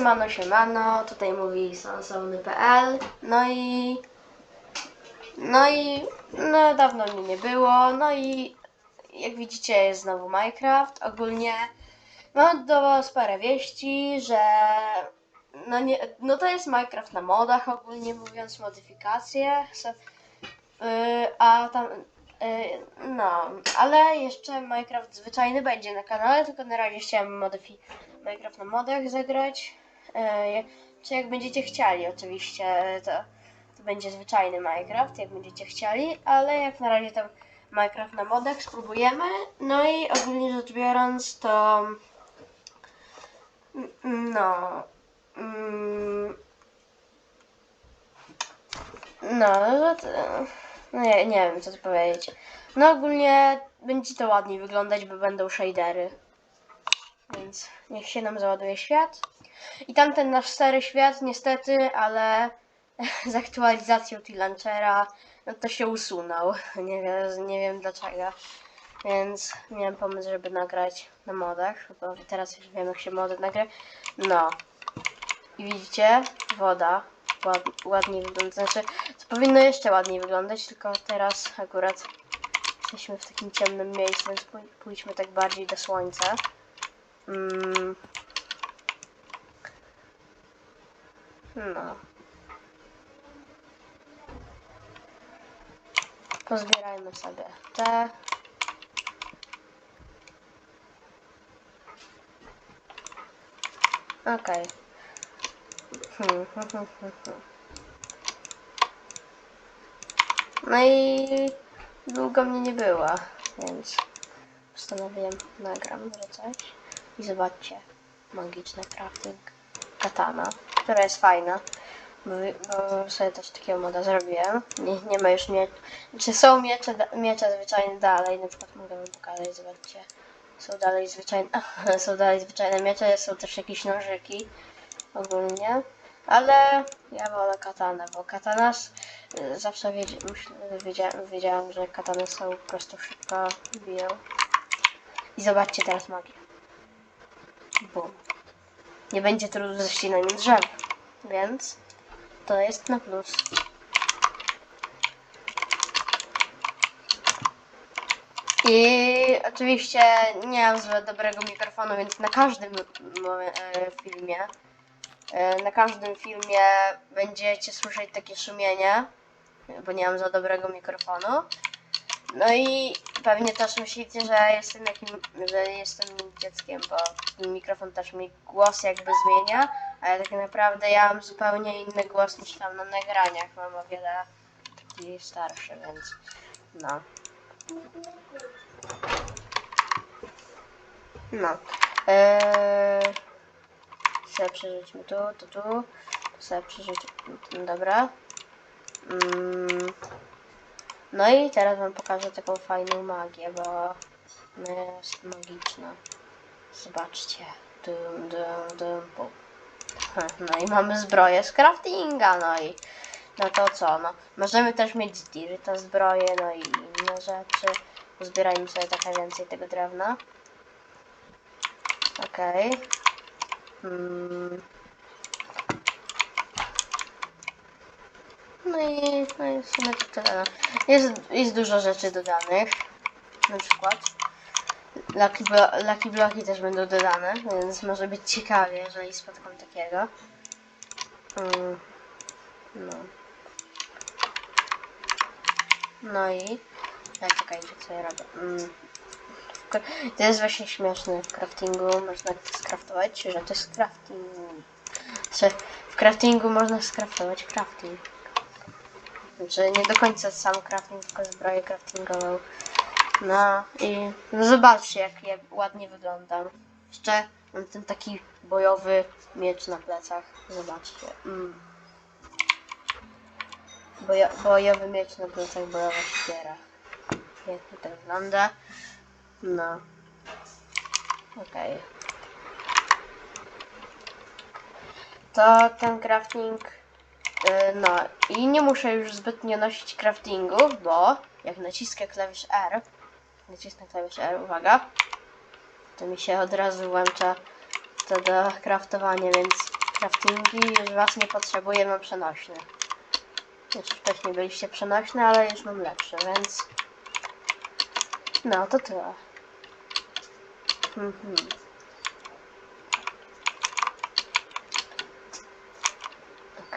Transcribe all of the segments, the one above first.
No siemano, siemano, tutaj mówi sansony.pl No i... No i... No dawno mnie nie było, no i... Jak widzicie jest znowu Minecraft. Ogólnie mam do was parę wieści, że... No, nie, no to jest Minecraft na modach ogólnie mówiąc, modyfikacje. So, yy, a tam... Yy, no, ale jeszcze Minecraft zwyczajny będzie na kanale, tylko na razie chciałem modyfi Minecraft na modach zagrać. E, czy jak będziecie chcieli, oczywiście, to, to będzie zwyczajny Minecraft, jak będziecie chcieli, ale jak na razie to Minecraft na modach spróbujemy. No i ogólnie rzecz biorąc, to. mm, No. mm, No, no to, no nie, nie wiem co tu powiedzieć. No ogólnie będzie to ładniej wyglądać, bo będą shadery. Więc niech się nam załaduje świat. I tamten nasz stary świat niestety, ale z aktualizacją T-Launchera no to się usunął. Nie wiem, nie wiem dlaczego. Więc miałem pomysł, żeby nagrać na modach, bo teraz już wiem jak się mody nagra. No. I widzicie? Woda. Ład, ładniej wygląda. Znaczy, to powinno jeszcze ładniej wyglądać, tylko teraz akurat jesteśmy w takim ciemnym miejscu, więc pój- pójdźmy tak bardziej do słońca. Mm. No. Pozbierajmy sobie te. Okej. Hmm. No i długo mnie nie było, więc postanowiłem nagram. I zobaczcie, magiczny crafting katana, która jest fajna. Bo, bo sobie też takiego moda zrobiłem. Nie, nie ma już mieczy. Czy są miecze, miecze zwyczajne dalej? Na przykład mogę wam pokazać, zobaczcie. Są dalej zwyczajne, są dalej zwyczajne miecze, są też jakieś nożyki ogólnie. Ale ja wolę katanę, bo katana zawsze wiedz, myśl, wiedziałem, wiedziałem, że katany są po prostu szybko biją. I zobaczcie teraz magię. Bum. Nie będzie trudu ze ścinaniem drzew, więc to jest na plus. I oczywiście nie mam zbyt dobrego mikrofonu, więc na każdym e, filmie, e, na każdym filmie będziecie słyszeć takie szumienie, bo nie mam za dobrego mikrofonu. No i pewnie też myślicie, że jestem jakim, że jestem dzieckiem, bo mikrofon też mi głos jakby zmienia, ale tak naprawdę ja mam zupełnie inny głos niż tam na nagraniach. Mam o wiele taki starszy, więc no. No. Eee, sobie przerzućmy tu, tu, tu. Sobie przerzućmy, dobra. Mm. No i teraz wam pokażę taką fajną magię, bo jest magiczna. Zobaczcie. Dum, dum, dum, bum. No i mamy zbroję z craftinga, no i no to co, no. Możemy też mieć dirta zbroję, no i inne rzeczy. Zbierajmy sobie trochę więcej tego drewna. Okej. Mm. No i, no i w sumie to tyle. no. Jest, jest dużo rzeczy dodanych. Na przykład Lucky, blo Lucky Bloki też będą dodane, więc może być ciekawie, jeżeli spotkam takiego. Mm. No. No i... Ja czekajcie, co ja robię. Mm. To jest właśnie śmieszne w craftingu, można skraftować rzeczy z crafting. W craftingu można skraftować crafting. Znaczy, nie do końca sam crafting, tylko zbroję craftingową. No i no zobaczcie, jak ja ładnie wyglądam. Jeszcze mam ten taki bojowy miecz na plecach. Zobaczcie. Mm. Bojo, bojowy miecz na plecach, bojowa siekiera. Pięknie to wygląda. No. Okej. To ten crafting. Y, No i nie muszę już zbytnio nosić craftingów, bo jak naciskę klawisz R, nacisnę klawisz R, uwaga, to mi się od razu włącza proste do craftowania, więc craftingi już was nie potrzebuję, mam przenośny. Wcześniej byliście przenośne, ale już mam lepsze, więc... No, to tyle. Mhm.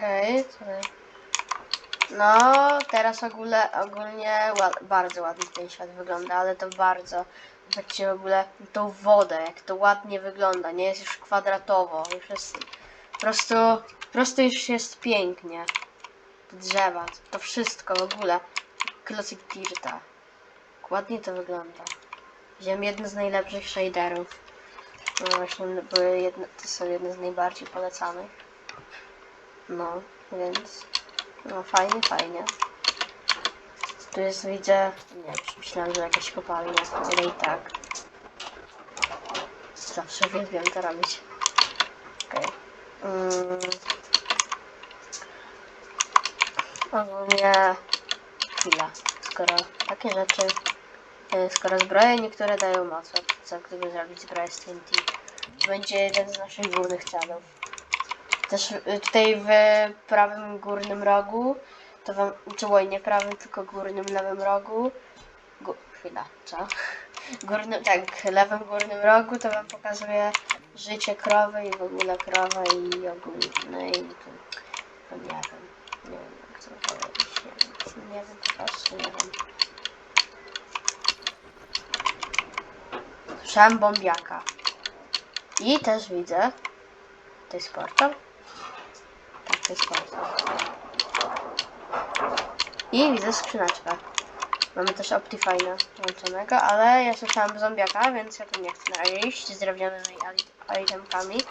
Okej, okay, No, teraz ogóle, ogólnie ład, bardzo ładnie ten świat wygląda, ale to bardzo. Zobaczcie w ogóle tą wodę, jak to ładnie wygląda. Nie jest już kwadratowo, już jest po prostu, po prostu już jest pięknie. Drzewa, to wszystko w ogóle. Classic Dirta. Ładnie to wygląda. Wziąłem jedno z najlepszych shaderów. No właśnie, były jedne, to są jedne z najbardziej polecanych. No, więc... No fajnie, fajnie. Tu jest, widzę... Nie, myślałem, że jakaś kopalnia, ale i tak. Zawsze uwielbiam to robić. Okej. Mm. Ogólnie... Chwila. Skoro takie rzeczy... e, Skoro zbroje niektóre dają moc, co gdyby zrobić zbroję z TNT, będzie jeden z naszych głównych celów. Też y, tutaj w prawym górnym rogu, to wam, czy oj, nie prawym, tylko górnym lewym rogu, Gó, chwila, co? Górnym, tak, lewym górnym rogu to wam pokazuje życie krowy i w ogóle krowa i ogólnie, no i tu, to nie wiem, nie wiem jak to powiedzieć, nie wiem, nie wiem, po prostu nie wiem. Słyszałem bombiaka. I też widzę, to jest portal, jest portal. I widzę skrzyneczkę. Mamy też Optifine'a włączonego, ale ja słyszałam zombiaka, więc ja tu nie chcę na razie iść z drewnianymi itemkami.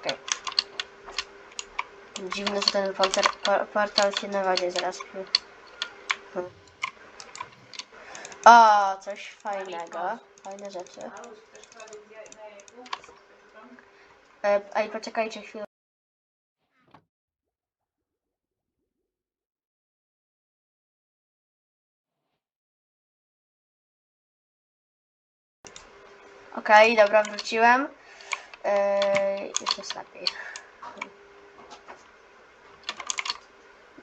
Okej. Dziwne, że ten portal, por- portal się na wodzie zaraz. O, coś fajnego. Fajne rzeczy. E, Ej, poczekajcie chwilę. Okej, dobra, wróciłem. Yy, już jest lepiej.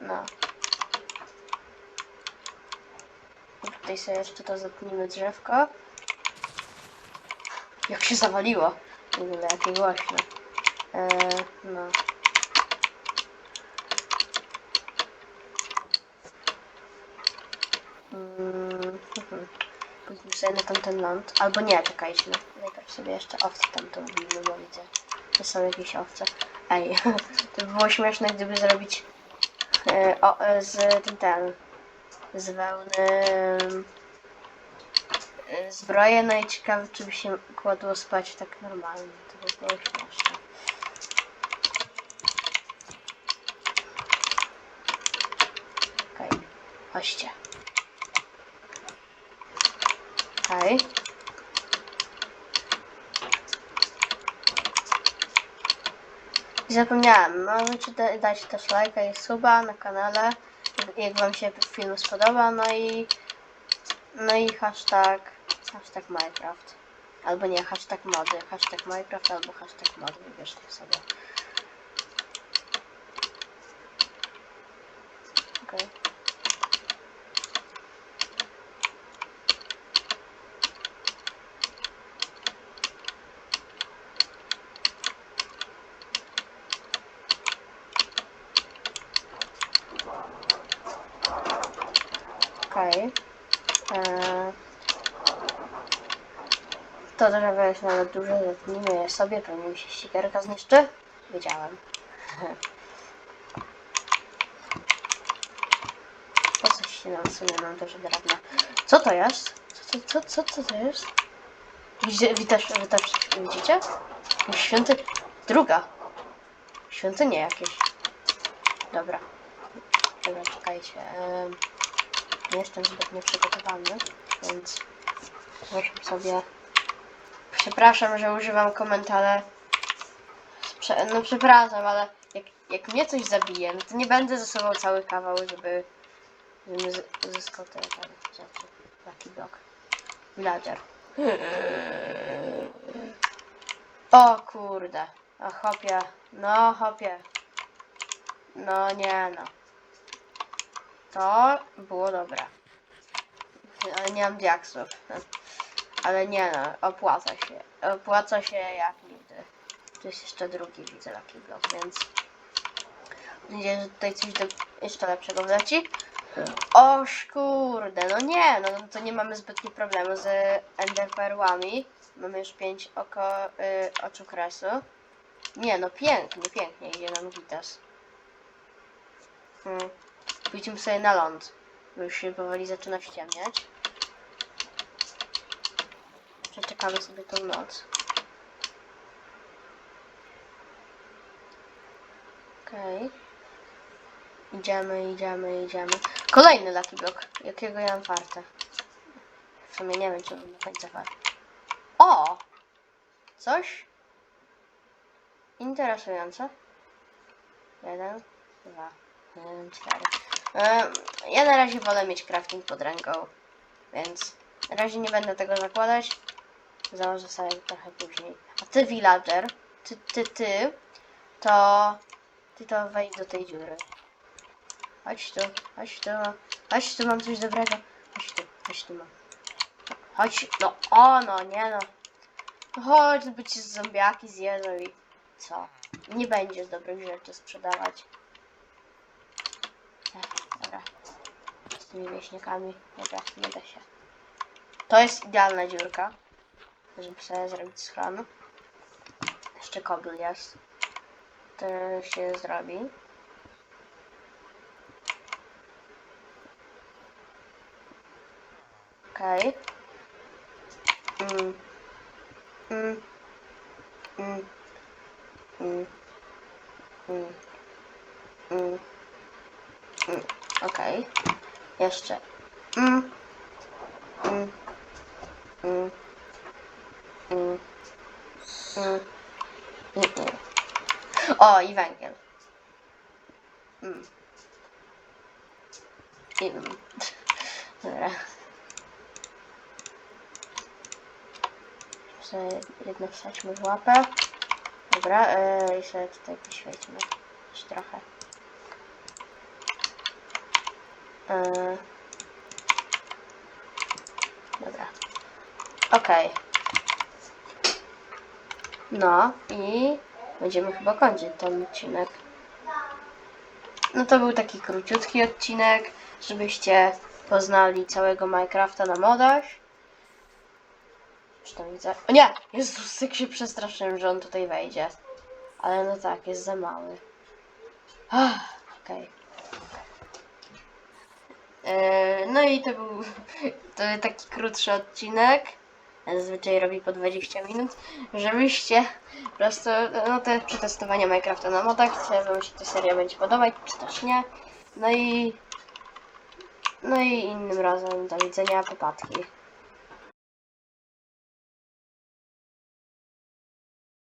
No. Tutaj sobie jeszcze to zapnijmy drzewko. Jak się zawaliło. W ogóle jakie głośno. Eee, no. Mm. Pójdźmy sobie na tamten ląd. Albo nie, czekajcie. No. Najpierw sobie jeszcze owce tamtą wbijmy, bo widzę, że są jakieś owce. Ej, to by było śmieszne, gdyby zrobić e, o, e, z tym ten, z wełny zbroję, no i ciekawe, czy by się kładło spać tak normalnie. To by było śmieszne. Okej, chodźcie. Okej. I Zapomniałem, możecie da- dać też lajka i suba na kanale, jak wam się film spodoba, no i no i hashtag hashtag Minecraft. Albo nie, hashtag mody, hashtag Minecraft albo hashtag mody, wybierzcie sobie. Okej. Okej. Eee, To jest nawet duże, zetnijmy je sobie, pewnie mi się ścigerka zniszczy. Wiedziałem. Po coś się nam sobie mam dużo drewna. Co to jest? Co, co, co, co to jest? Widzicie, wy też widzicie? Świąty... Druga. Świątynie jakieś. Dobra. Dobra, czekajcie. Em, nie jestem zbytnio przygotowany, więc weźmy sobie. Przepraszam, że używam komentarza. Prze no przepraszam, ale jak, jak mnie coś zabije, no to nie będę zasobał cały kawał, żeby, żebym z- uzyskał te tam rzeczy. Taki blok. Villager. O kurde. O hopie. No hopie. No nie no. To było dobre. Ale nie mam diaksów. Ale nie no, opłaca się. Opłaca się jak nigdy. Tu jest jeszcze drugi widzę Lucky Block, więc mam nadzieję, że tutaj coś do, jeszcze lepszego wleci. Oż kurde, no nie, no to nie mamy zbytnio problemu z enderperłami. Mamy już pięć oko, y, oczu kresu. Nie, no pięknie, pięknie idzie nam gitas. Hmm. Pójdźmy sobie na ląd, bo już się powoli zaczyna ściemniać. Przeczekamy sobie tą noc. Okej. Idziemy, idziemy, idziemy. Kolejny Lucky Block. Jakiego ja mam fartę? W sumie nie wiem, czy mam do końca fartę. O! Coś interesujące. Jeden, dwa, jeden, cztery. Ja na razie wolę mieć crafting pod ręką, więc na razie nie będę tego zakładać. Założę sobie trochę później. A ty, villager, ty, ty, ty, to ty to wejdź do tej dziury. Chodź tu, chodź tu, chodź tu, mam coś dobrego. Chodź tu, chodź tu mam. Chodź, no, o no, nie no. No Chodź, by ci zombiaki zjedzą i co? Nie będziesz dobrych rzeczy sprzedawać. Dobra. Z tymi wieśniakami, dobra, nie da się. To jest idealna dziurka, żeby sobie zrobić schron. Jeszcze kobyl jest. To się zrobi. Okej. Mm. Mm. Mm. Mm. Mm. Mm. Mm. Okej. Jeszcze. Mm. Mm. Mm. O, i węgiel. Mm. I, mm. Dobra. Sobie jedno wsadźmy w łapę. Dobra, yy, i sobie tutaj poświećmy. Trochę. Yy. Dobra. Okej. No i będziemy chyba kończyć ten odcinek. No to był taki króciutki odcinek, żebyście poznali całego Minecrafta na modach. Czy tam widzę? O nie! Jezus, jak się przestraszyłem, że on tutaj wejdzie. Ale no tak, jest za mały. Ah, Okej. Eee, No i to był to taki krótszy odcinek. Zazwyczaj robi po 20 minut, żebyście po prostu, no te przetestowania Minecrafta na modach, czy wam się ta seria będzie podobać, czy też nie. No i, no i innym razem do widzenia, popatki.